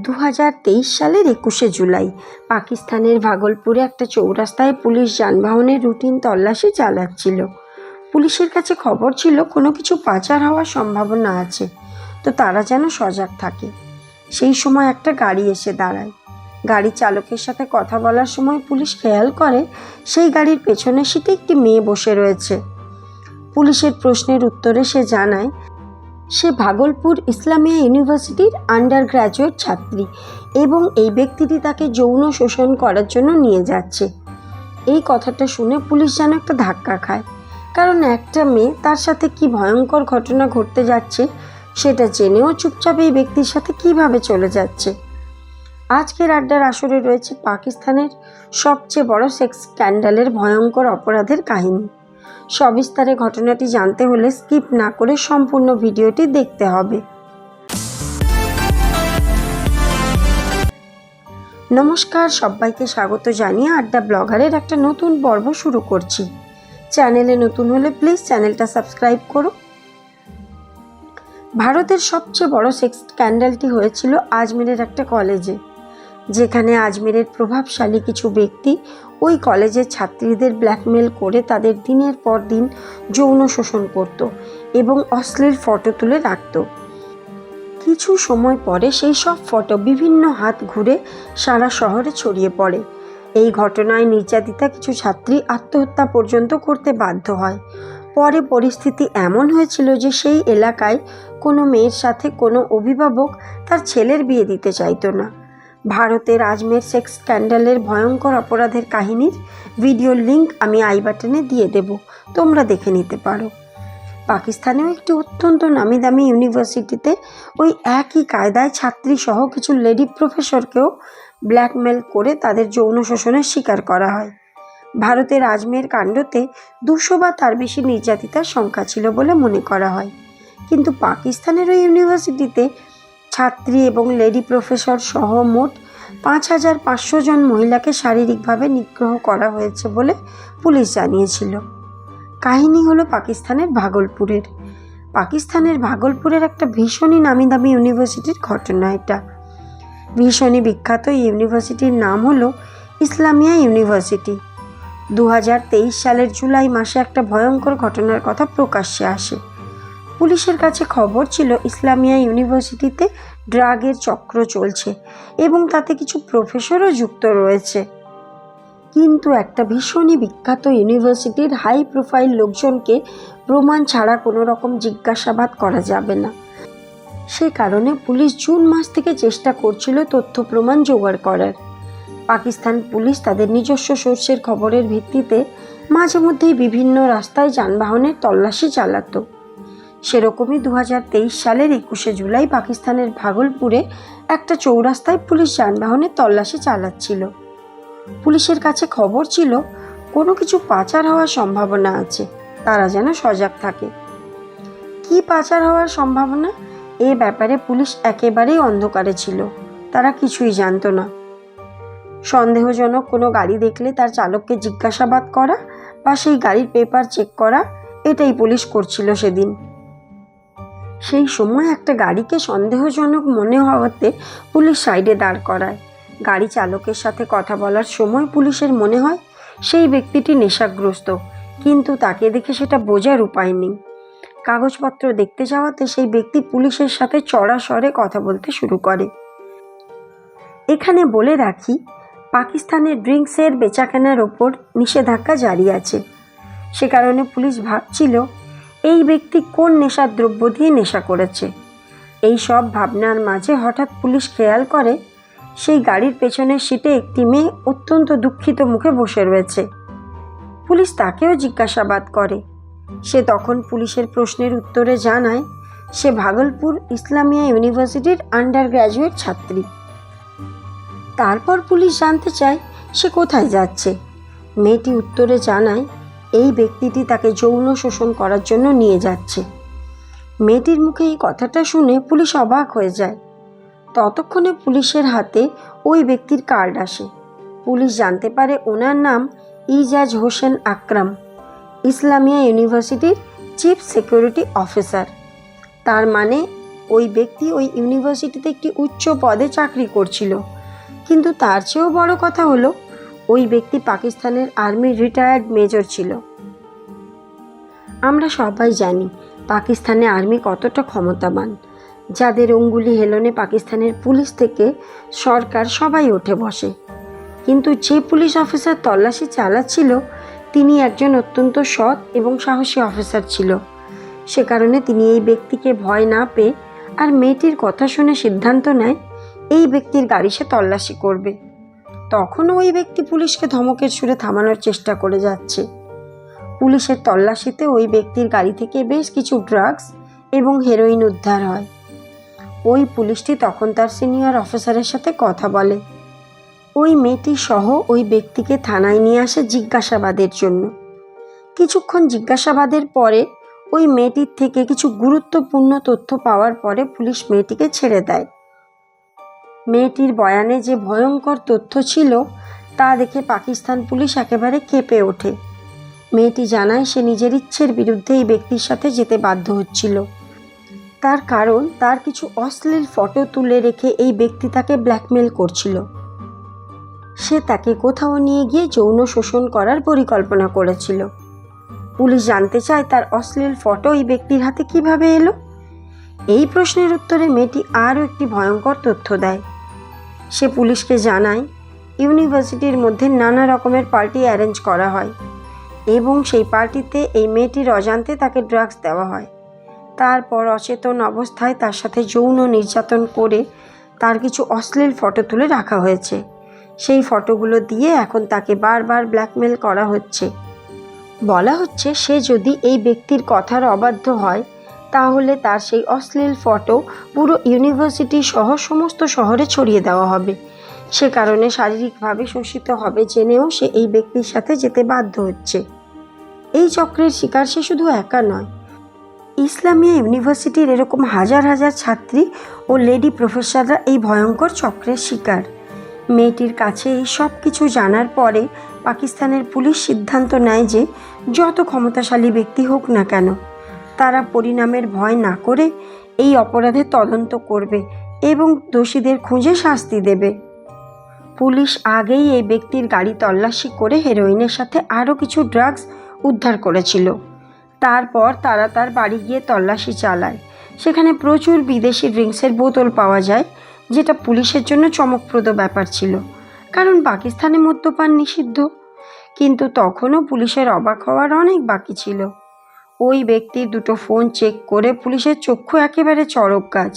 দু হাজার তেইশ সালের একুশে জুলাই। পাকিস্তানের ভাগলপুরে একটা চৌরাস্তায় পুলিশ যানবাহনের রুটিন তল্লাশি চালাচ্ছিল। পুলিশের কাছে খবর ছিল, কোনো কিছু পাচার হওয়ার সম্ভাবনা আছে। তো তারা যেন সজাগ থাকে। সেই সময় একটা গাড়ি এসে দাঁড়ায়। গাড়ির চালকের সাথে কথা বলার সময় পুলিশ খেয়াল করে, সেই গাড়ির পেছনের সিটে একটি মেয়ে বসে রয়েছে। পুলিশের প্রশ্নের উত্তরে সে জানায় সে ভাগলপুর ইসলামিয়া ইউনিভার্সিটির আন্ডার গ্র্যাজুয়েট ছাত্রী এবং এই ব্যক্তিটি তাকে যৌন শোষণ করার জন্য নিয়ে যাচ্ছে। এই কথাটা শুনে পুলিশ যেন একটা ধাক্কা খায়। কারণ একটা মেয়ে তার সাথে কি ভয়ঙ্কর ঘটনা ঘটতে যাচ্ছে, সেটা জেনেও চুপচাপ এই ব্যক্তির সাথে কীভাবে চলে যাচ্ছে? আজকের আড্ডার আসরে রয়েছে পাকিস্তানের সবচেয়ে বড় সেক্স স্ক্যান্ডালের ভয়ঙ্কর অপরাধের কাহিনী। সবিস্তারে ঘটনাটি জানতে হলে স্কিপ না করে সম্পূর্ণ ভিডিওটি দেখতে হবে। নমস্কার, সবাইকে স্বাগত জানিয়ে আড্ডা ব্লগারের একটা নতুন পর্ব শুরু করছি। চ্যানেলে নতুন হলে প্লিজ চ্যানেলটা সাবস্ক্রাইব করো। ভারতের সবচেয়ে বড় সেক্স স্ক্যান্ডালটি হয়েছিল আজমেরের একটা কলেজে। যেখানে আজমেরের প্রভাবশালী কিছু ব্যক্তি ওই কলেজের ছাত্রীদের ব্ল্যাকমেল করে তাদের দিনের পর দিন যৌন শোষণ করত এবং অশ্লীল ফটো তুলে রাখত। কিছু সময় পরে সেই সব ফটো বিভিন্ন হাত ঘুরে সারা শহরে ছড়িয়ে পড়ে। এই ঘটনায় নির্যাতিতা কিছু ছাত্রী আত্মহত্যা পর্যন্ত করতে বাধ্য হয়। পরে পরিস্থিতি এমন হয়েছিল যে সেই এলাকায় কোনো মেয়ের সাথে কোনো অভিভাবক তার ছেলের বিয়ে দিতে চাইতো না। ভারতের আজমের সেক্স স্ক্যান্ডালের ভয়ঙ্কর অপরাধের কাহিনীর ভিডিওর লিংক আমি আই বাটনে দিয়ে দেব, তোমরা দেখে নিতে পারো। পাকিস্তানেও একটি অত্যন্ত নামি দামি ইউনিভার্সিটিতে ওই একই কায়দায় ছাত্রী সহ কিছু লেডি প্রফেসরকেও ব্ল্যাকমেল করে তাদের যৌন শোষণের শিকার করা হয়। ভারতের আজমের কাণ্ডতে দুশো বা তার বেশি নির্যাতিতার সংখ্যা ছিল বলে মনে করা হয়। কিন্তু পাকিস্তানের ওই ইউনিভার্সিটিতে ছাত্রী এবং লেডি প্রফেসর সহ মোট পাঁচ হাজার পাঁচশো জন মহিলাকে শারীরিকভাবে নিগ্রহ করা হয়েছে বলে পুলিশ জানিয়েছিল। কাহিনী হলো পাকিস্তানের ভাগলপুরের। পাকিস্তানের ভাগলপুরের একটা ভীষণই নামি দামি ইউনিভার্সিটির ঘটনা এটা। ভীষণই বিখ্যাত এই ইউনিভার্সিটির নাম হলো ইসলামিয়া ইউনিভার্সিটি। দু হাজার তেইশ সালের জুলাই মাসে একটা ভয়ঙ্কর ঘটনার কথা প্রকাশ্যে আসে। পুলিশের কাছে খবর ছিল ইসলামিয়া ইউনিভার্সিটিতে ড্রাগের চক্র চলছে এবং তাতে কিছু প্রফেসরও যুক্ত রয়েছে। কিন্তু একটা ভীষণই বিখ্যাত ইউনিভার্সিটির হাই প্রোফাইল লোকজনকে প্রমাণ ছাড়া কোনো রকম জিজ্ঞাসাবাদ করা যাবে না। সে কারণে পুলিশ জুন মাস থেকে চেষ্টা করছিল তথ্য প্রমাণ জোগাড় করার। পাকিস্তান পুলিশ তাদের নিজস্ব সোর্সের খবরের ভিত্তিতে মাঝে মধ্যেই বিভিন্ন রাস্তায় যানবাহনের তল্লাশি চালাতো। সেরকমই দু হাজার তেইশ সালের একুশে জুলাই পাকিস্তানের ভাগলপুরে একটা চৌরাস্তায় পুলিশ যানবাহনের তল্লাশি চালাচ্ছিল। পুলিশের কাছে খবর ছিল, কোনো কিছু পাচার হওয়ার সম্ভাবনা আছে, তারা যেন সজাগ থাকে। কি পাচার হওয়ার সম্ভাবনা? এ ব্যাপারে পুলিশ একেবারেই অন্ধকারে ছিল, তারা কিছুই জানতো না। সন্দেহজনক কোনো গাড়ি দেখলে তার চালককে জিজ্ঞাসাবাদ করা বা সেই গাড়ির পেপার চেক করা, এটাই পুলিশ করছিল সেদিন। সেই সময় একটা গাড়িকে সন্দেহজনক মনে হওয়াতে পুলিশ সাইডে দাঁড় করায়। গাড়ি চালকের সাথে কথা বলার সময় পুলিশের মনে হয় সেই ব্যক্তিটি নেশাগ্রস্ত, কিন্তু তাকে দেখে সেটা বোঝার উপায় নেই। কাগজপত্র দেখতে যাওয়াতে সেই ব্যক্তি পুলিশের সাথে চড়া স্বরে কথা বলতে শুরু করে। এখানে বলে রাখি, পাকিস্তানের ড্রিঙ্কসের বেচাকেনার ওপর নিষেধাজ্ঞা জারি আছে। সে কারণে পুলিশ ভাবছিল এই ব্যক্তি কোন নেশার দ্রব্য দিয়ে নেশা করেছে? এই সব ভাবনার মাঝে হঠাৎ পুলিশ খেয়াল করে, সেই গাড়ির পেছনের সিটে একটি মেয়ে অত্যন্ত দুঃখিত মুখে বসে রয়েছে। পুলিশ তাকেও জিজ্ঞাসাবাদ করে। সে তখন পুলিশের প্রশ্নের উত্তরে জানায়, সে ভাগলপুর ইসলামিয়া ইউনিভার্সিটির আন্ডার গ্র্যাজুয়েট ছাত্রী। তারপর পুলিশ জানতে চায়, সে কোথায় যাচ্ছে? মেয়েটি উত্তরে জানায় এই ব্যক্তিটি তাকে যৌন শোষণ করার জন্য নিয়ে যাচ্ছে। মেয়েটির মুখে এই কথাটা শুনে পুলিশ অবাক হয়ে যায়। ততক্ষণে পুলিশের হাতে ওই ব্যক্তির কার্ড আসে। পুলিশ জানতে পারে ওনার নাম ইজাজ হোসেন আকরাম, ইসলামিয়া ইউনিভার্সিটির চিফ সিকিউরিটি অফিসার। তার মানে ওই ব্যক্তি ওই ইউনিভার্সিটিতে একটি উচ্চ পদে চাকরি করছিল। কিন্তু তার চেয়েও বড় কথা হলো ওই ব্যক্তি পাকিস্তানের আর্মির রিটায়ার্ড মেজর ছিল। আমরা সবাই জানি পাকিস্তানে আর্মি কতটা ক্ষমতাবান। যাদের অঙ্গুলি হেলনে পাকিস্তানের পুলিশ থেকে সরকার সবাই উঠে বসে। কিন্তু যে পুলিশ অফিসার তল্লাশি চালাচ্ছিল, তিনি একজন অত্যন্ত সৎ এবং সাহসী অফিসার ছিল। সে কারণে তিনি এই ব্যক্তিকে ভয় না পেয়ে আর মেয়েটির কথা শুনে সিদ্ধান্ত নেয়, এই ব্যক্তির গাড়ি সে তল্লাশি করবে। তখনও ওই ব্যক্তি পুলিশকে ধমকের সুরে থামানোর চেষ্টা করে যাচ্ছে। পুলিশের তল্লাশিতে ওই ব্যক্তির গাড়ি থেকে বেশ কিছু ড্রাগস এবং হেরোইন উদ্ধার হয়। ওই পুলিশটি তখন তার সিনিয়র অফিসারের সাথে কথা বলে। ওই মেয়েটি সহ ওই ব্যক্তিকে থানায় নিয়ে আসে জিজ্ঞাসাবাদের জন্য। কিছুক্ষণ জিজ্ঞাসাবাদের পরে ওই মেয়েটির থেকে কিছু গুরুত্বপূর্ণ তথ্য পাওয়ার পরে পুলিশ মেয়েটিকে ছেড়ে দেয়। মেয়েটির বয়ানে যে ভয়ঙ্কর তথ্য ছিল, তা দেখে পাকিস্তান পুলিশ একেবারে কেঁপে ওঠে। মেয়েটি জানায় সে নিজের ইচ্ছের বিরুদ্ধে এই ব্যক্তির সাথে যেতে বাধ্য হচ্ছিল। তার কারণ, তার কিছু অশ্লীল ফটো তুলে রেখে এই ব্যক্তি তাকে ব্ল্যাকমেল করছিল। সে তাকে কোথাও নিয়ে গিয়ে যৌন শোষণ করার পরিকল্পনা করেছিল। পুলিশ জানতে চায় তার অশ্লীল ফটো এই ব্যক্তির হাতে কীভাবে এলো? এই প্রশ্নের উত্তরে মেয়েটি আরও একটি ভয়ঙ্কর তথ্য দেয়। সে পুলিশকে জানায়, ইউনিভার্সিটির মধ্যে নানা রকমের পার্টি অ্যারেঞ্জ করা হয় এবং সেই পার্টিতে এই মেয়েটির অজান্তে তাকে ড্রাগস দেওয়া হয়। তারপর অচেতন অবস্থায় তার সাথে যৌন নির্যাতন করে তার কিছু অশ্লীল ফটো তুলে রাখা হয়েছে। সেই ফটোগুলো দিয়ে এখন তাকে বারবার ব্ল্যাকমেল করা হচ্ছে। বলা হচ্ছে সে যদি এই ব্যক্তির কথার অবাধ্য হয় তাহলে তার সেই অশ্লীল ফটো পুরো ইউনিভার্সিটি সহ সমস্ত শহরে ছড়িয়ে দেওয়া হবে। সে কারণে শারীরিকভাবে শোষিত হবে জেনেও সে এই ব্যক্তির সাথে যেতে বাধ্য হচ্ছে। এই চক্রের শিকার সে শুধু একা নয়। ইসলামিয়া ইউনিভার্সিটির এরকম হাজার হাজার ছাত্রী ও লেডি প্রফেসররা এই ভয়ঙ্কর চক্রের শিকার। মেয়েটির কাছে এই সব কিছু জানার পরে পাকিস্তানের পুলিশ সিদ্ধান্ত নেয় যে যত ক্ষমতাশালী ব্যক্তি হোক না কেন তারা পরিণামের ভয় না করে এই অপরাধের তদন্ত করবে এবং দোষীদের খুঁজে শাস্তি দেবে। পুলিশ আগেই এই ব্যক্তির গাড়ি তল্লাশি করে হেরোইনের সাথে আরও কিছু ড্রাগস উদ্ধার করেছিল। তারপর তারা তার বাড়ি গিয়ে তল্লাশি চালায়। সেখানে প্রচুর বিদেশি ড্রিঙ্কসের বোতল পাওয়া যায়, যেটা পুলিশের জন্য চমকপ্রদ ব্যাপার ছিল, কারণ পাকিস্তানে মদ্যপান নিষিদ্ধ। কিন্তু তখনও পুলিশের অবাক হওয়ার অনেক বাকি ছিল। ওই ব্যক্তির দুটো ফোন চেক করে পুলিশের চক্ষু একেবারে চড়ক গাছ।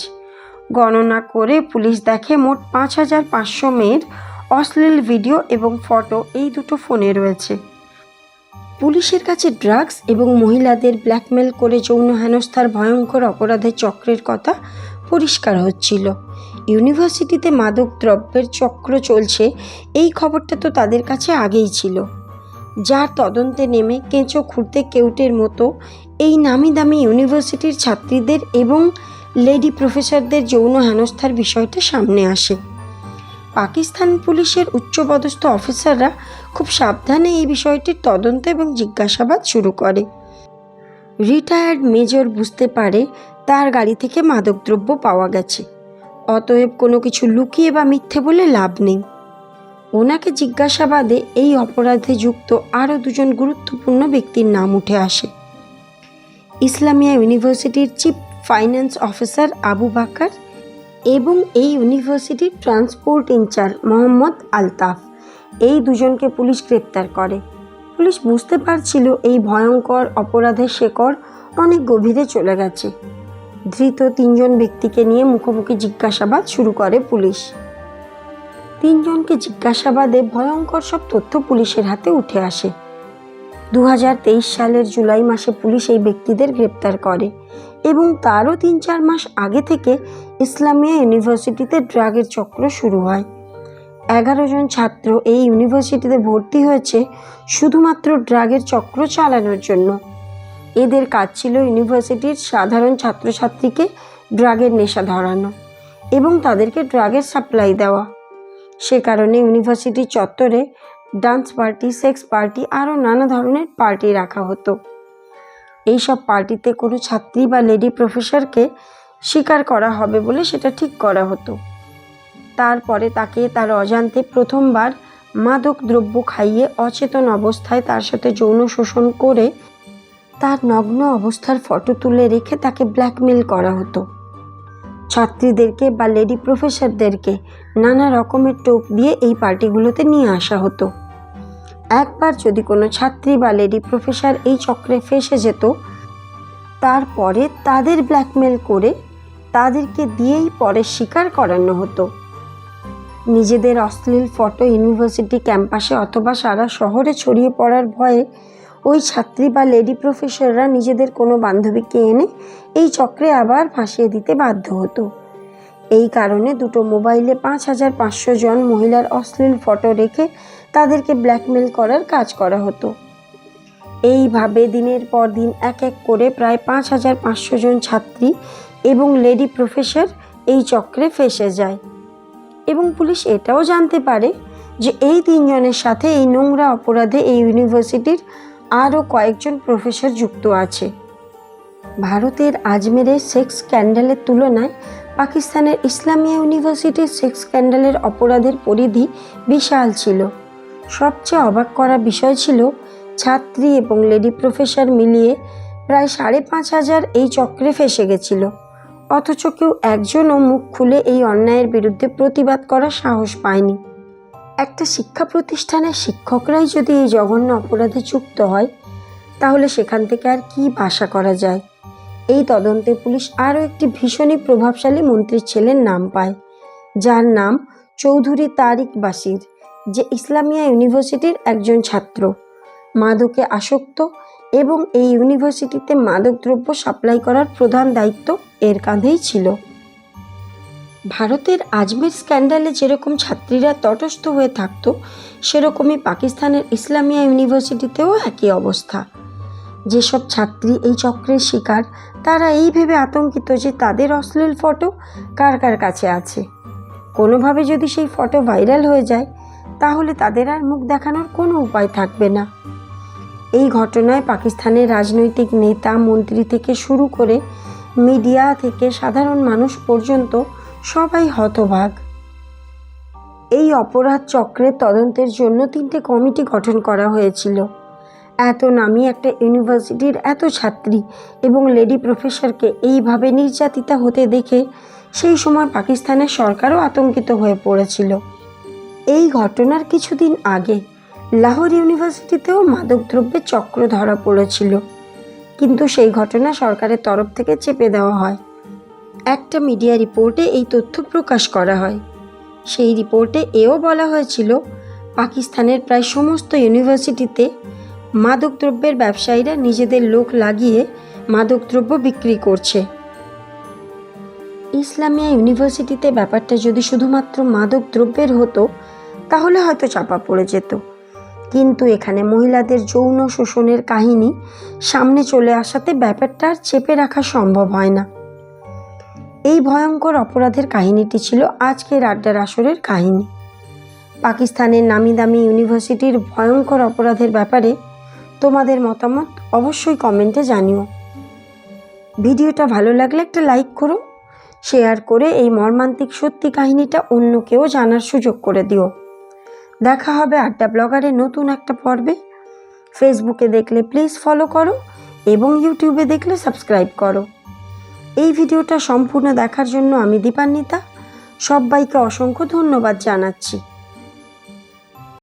গণনা করে পুলিশ দেখে মোট পাঁচ হাজার পাঁচশো মেয়ের অশ্লীল ভিডিও এবং ফটো এই দুটো ফোনে রয়েছে। পুলিশের কাছে ড্রাগস এবং মহিলাদের ব্ল্যাকমেল করে যৌন হেনস্থার ভয়ঙ্কর অপরাধের চক্রের কথা পরিষ্কার হচ্ছিল। ইউনিভার্সিটিতে মাদক দ্রব্যের চক্র চলছে, এই খবরটা তো তাদের কাছে আগেই ছিল। যার তদন্তে নেমে কেঁচো খুঁড়তে কেউটের মতো এই নামি দামি ইউনিভার্সিটির ছাত্রীদের এবং লেডি প্রফেসরদের যৌন হেনস্থার বিষয়টা সামনে আসে। পাকিস্তান পুলিশের উচ্চপদস্থ অফিসাররা খুব সাবধানে এই বিষয়টির তদন্ত এবং জিজ্ঞাসাবাদ শুরু করে। রিটায়ার্ড মেজর বুঝতে পারে তার গাড়ি থেকে মাদকদ্রব্য পাওয়া গেছে। অতএব কোনো কিছু লুকিয়ে বা মিথ্যে বলে লাভ নেই। ওনাকে জিজ্ঞাসাবাদে এই অপরাধে যুক্ত আরও দুজন গুরুত্বপূর্ণ ব্যক্তির নাম উঠে আসে। ইসলামিয়া ইউনিভার্সিটির chief finance officer Abu Bakar এবং এই ইউনিভার্সিটির ট্রান্সপোর্ট ইনচার্জ মোহাম্মদ আলতাফ। এই দুজনকে পুলিশ গ্রেপ্তার করে। পুলিশ বুঝতে পারছিল এই ভয়ঙ্কর অপরাধের শেকড় অনেক গভীরে চলে গেছে। ধৃত তিনজন ব্যক্তিকে নিয়ে মুখোমুখি জিজ্ঞাসাবাদ শুরু করে পুলিশ। তিনজনকে জিজ্ঞাসাবাদে ভয়ঙ্কর সব তথ্য পুলিশের হাতে উঠে আসে। দু হাজার তেইশ সালের জুলাই মাসে পুলিশ এই ব্যক্তিদের গ্রেপ্তার করে এবং তারও তিন চার মাস আগে থেকে ইসলামিয়া ইউনিভার্সিটিতে ড্রাগের চক্র শুরু হয়। এগারো জন ছাত্র এই ইউনিভার্সিটিতে ভর্তি হয়েছে শুধুমাত্র ড্রাগের চক্র চালানোর জন্য। এদের কাজ ছিল ইউনিভার্সিটির সাধারণ ছাত্রছাত্রীকে ড্রাগের নেশা ধরানো এবং তাদেরকে ড্রাগের সাপ্লাই দেওয়া। সে কারণে ইউনিভার্সিটি চত্বরে ডান্স পার্টি, সেক্স পার্টি আরও নানা ধরনের পার্টি রাখা হতো। এইসব পার্টিতে কোনো ছাত্রী বা লেডি প্রফেসরকে স্বীকার করা হবে বলে সেটা ঠিক করা হতো। তারপরে তাকে তার অজান্তে প্রথমবার মাদক দ্রব্য খাইয়ে অচেতন অবস্থায় তার সাথে যৌন শোষণ করে তার নগ্ন অবস্থার ফটো তুলে রেখে তাকে ব্ল্যাকমেল করা হতো। ছাত্রীদেরকে বা লেডি প্রফেসরদেরকে নানা রকমের টোপ দিয়ে এই পার্টিগুলোতে নিয়ে আসা হতো। একবার যদি কোনো ছাত্রী বা লেডি প্রফেসর এই চক্রে ফেসে যেত, তারপরে তাদের ব্ল্যাকমেল করে তাদেরকে দিয়েই পরে শিকার করানো হতো। নিজেদের অশ্লীল ফটো ইউনিভার্সিটি ক্যাম্পাসে অথবা সারা শহরে ছড়িয়ে পড়ার ভয়ে ওই ছাত্রী বা লেডি প্রফেসররা নিজেদের কোনো বান্ধবীকে এনে এই চক্রে আবার ফাঁসিয়ে দিতে বাধ্য হতো। এই কারণে দুটো মোবাইলে পাঁচ হাজার পাঁচশো জন মহিলার অশ্লীল ফটো রেখে তাদেরকে ব্ল্যাকমেল করার কাজ করা হতো। এইভাবে দিনের পর দিন এক এক করে প্রায় পাঁচ হাজার পাঁচশো জন ছাত্রী এবং লেডি প্রফেসর এই চক্রে ফেসে যায়। এবং পুলিশ এটাও জানতে পারে যে এই তিনজনের সাথে এই নোংরা অপরাধে এই ইউনিভার্সিটির আরও কয়েকজন প্রফেসর যুক্ত আছে। ভারতের আজমেরের সেক্স স্ক্যান্ডালের তুলনায় পাকিস্তানের ইসলামিয়া ইউনিভার্সিটির সেক্স স্ক্যান্ডালের অপরাধের পরিধি বিশাল ছিল। সবচেয়ে অবাক করা বিষয় ছিল, ছাত্রী এবং লেডি প্রফেসর মিলিয়ে প্রায় সাড়ে পাঁচ হাজার এই চক্রে ফেসে গেছিল। অথচ কেউ একজনও মুখ খুলে এই অন্যায়ের বিরুদ্ধে প্রতিবাদ করার সাহস পায়নি। একটা শিক্ষা প্রতিষ্ঠানের শিক্ষকরাই যদি এই জঘন্য অপরাধে যুক্ত হয়, তাহলে সেখান থেকে আর কি আশা করা যায়? এই তদন্তে পুলিশ আরও একটি ভীষণই প্রভাবশালী মন্ত্রীর ছেলের নাম পায়। যার নাম চৌধুরী তারিক বাসির যে ইসলামিয়া ইউনিভার্সিটির একজন ছাত্র। মাদকে আসক্ত এবং এই ইউনিভার্সিটিতে মাদকদ্রব্য সাপ্লাই করার প্রধান দায়িত্ব এর কাঁধেই ছিল। ভারতের আজমের স্ক্যান্ডালে যেরকম ছাত্রীরা তটস্থ হয়ে থাকতো, সেরকমই পাকিস্তানের ইসলামিয়া ইউনিভার্সিটিতেও একই অবস্থা। যেসব ছাত্রী এই চক্রের শিকার, তারা এই ভেবে আতঙ্কিত যে তাদের অশ্লীল ফটো কার কার কাছে আছে। কোনোভাবে যদি সেই ফটো ভাইরাল হয়ে যায়, তাহলে তাদের আর মুখ দেখানোর কোনো উপায় থাকবে না। এই ঘটনায় পাকিস্তানের রাজনৈতিক নেতা, মন্ত্রী থেকে শুরু করে মিডিয়া থেকে সাধারণ মানুষ পর্যন্ত সবাই হতভাগ। এই অপরাধ চক্রের তদন্তের জন্য তিনটে কমিটি গঠন করা হয়েছিল। এত নামি একটা ইউনিভার্সিটির এত ছাত্রী এবং লেডি প্রফেসরকে এইভাবে নির্যাতিতা হতে দেখে সেই সময় পাকিস্তানের সরকারও আতঙ্কিত হয়ে পড়েছিল। এই ঘটনার কিছুদিন আগে লাহোর ইউনিভার্সিটিতেও মাদকদ্রব্যের চক্র ধরা পড়েছিল। কিন্তু সেই ঘটনা সরকারের তরফ থেকে চেপে দেওয়া হয়। একটা মিডিয়া রিপোর্টে এই তথ্য প্রকাশ করা হয়। সেই রিপোর্টে এও বলা হয়েছিল, পাকিস্তানের প্রায় সমস্ত ইউনিভার্সিটিতে মাদকদ্রব্যের ব্যবসায়ীরা নিজেদের লোক লাগিয়ে মাদকদ্রব্য বিক্রি করছে। ইসলামিয়া ইউনিভার্সিটিতে ব্যাপারটা যদি শুধুমাত্র মাদক দ্রব্যের হতো, তাহলে হয়তো চাপা পড়ে যেত। কিন্তু এখানে মহিলাদের যৌন শোষণের কাহিনী সামনে চলে আসাতে ব্যাপারটা আর চেপে রাখা সম্ভব হয় না। এই ভয়ঙ্কর অপরাধের কাহিনীটি ছিল আজকের আড্ডার আসরের কাহিনী। পাকিস্তানের নামি দামি ইউনিভার্সিটির ভয়ঙ্কর অপরাধের ব্যাপারে তোমাদের মতামত অবশ্যই কমেন্টে জানিও। ভিডিওটা ভালো লাগলে একটা লাইক করো, শেয়ার করে এই মর্মান্তিক সত্যি কাহিনীটা অন্য কেউ জানার সুযোগ করে দিও। দেখা হবে আড্ডা ব্লগারের নতুন একটা পর্বে। ফেসবুকে দেখলে প্লিজ ফলো করো এবং ইউটিউবে দেখলে সাবস্ক্রাইব করো। এই ভিডিওটা সম্পূর্ণ দেখার জন্য আমি দীপান্বিতা। সবাইকে অসংখ্য ধন্যবাদ জানাচ্ছি।